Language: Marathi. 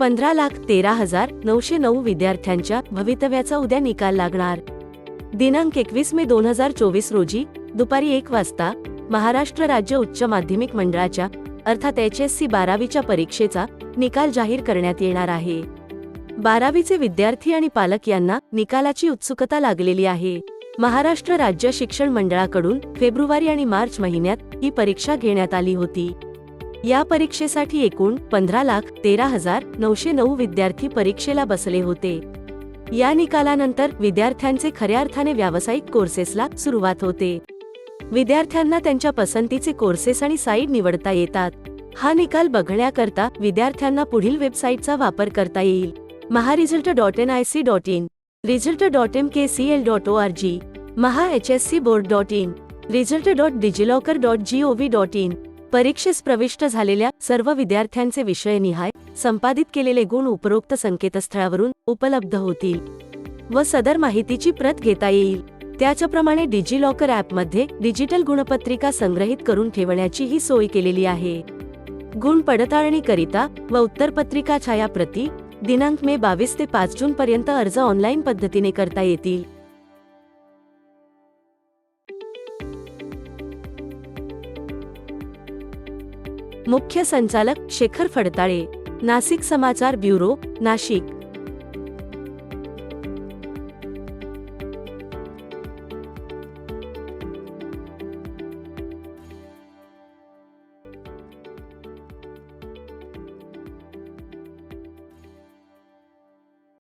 पंधरा लाख तेरा हजार नऊशे नऊ विद्यार्थ्यांच्या भवितव्याचा उद्या निकाल लागणार. दिनांक एकवीस मे दोन हजार चोवीस रोजी दुपारी एक वाजता महाराष्ट्र राज्य उच्च माध्यमिक मंडळाच्या अर्थात एच एस सी बारावीच्या परीक्षेचा निकाल जाहीर करण्यात येणार आहे. बारावीचे विद्यार्थी आणि पालक यांना निकालाची उत्सुकता लागलेली आहे. महाराष्ट्र राज्य शिक्षण मंडळाकडून फेब्रुवारी आणि मार्च महिन्यात ही परीक्षा घेण्यात आली होती. या परीक्षेसाठी एकूण पंधरा लाख तेरा हजार नऊशे नऊ विद्यार्थी परीक्षेला बसले होते. या निकालानंतर विद्यार्थ्यांचे खऱ्या अर्थाने व्यावसायिक कोर्सेसला सुरुवात होते. विद्यार्थ्यांना त्यांच्या पसंतीचे कोर्सेस आणि साईट निवडता येतात. हा निकाल बघण्याकरता विद्यार्थ्यांना पुढील वेबसाईटचा वापर करता येईल. Maharesult dot N I C dot in result dot M K C L dot O R G Maha H S C board dot in result dot DigiLocker dot G O V dot in परीक्षेस प्रविष्ट झालेल्या सर्व विद्यार्थ्यांचे विषयनिहाय संपादित केलेले गुण उपरोक्त संकेतस्थळावरून उपलब्ध होतील व सदर माहितीची प्रत घेता येईल. त्याच्याप्रमाणे डिजिलॉकर ॲपमध्ये डिजिटल गुणपत्रिका संग्रहित करून ठेवण्याची ही सोय केलेली आहे. गुण पडताळणीकरिता व उत्तरपत्रिका छायाप्रती दिनांक मे बावीस ते पाच जून पर्यंत अर्ज ऑनलाईन पद्धतीने करता येतील. मुख्य संचालक शेखर फडताळे नाशिक समाचार ब्युरो नाशिक.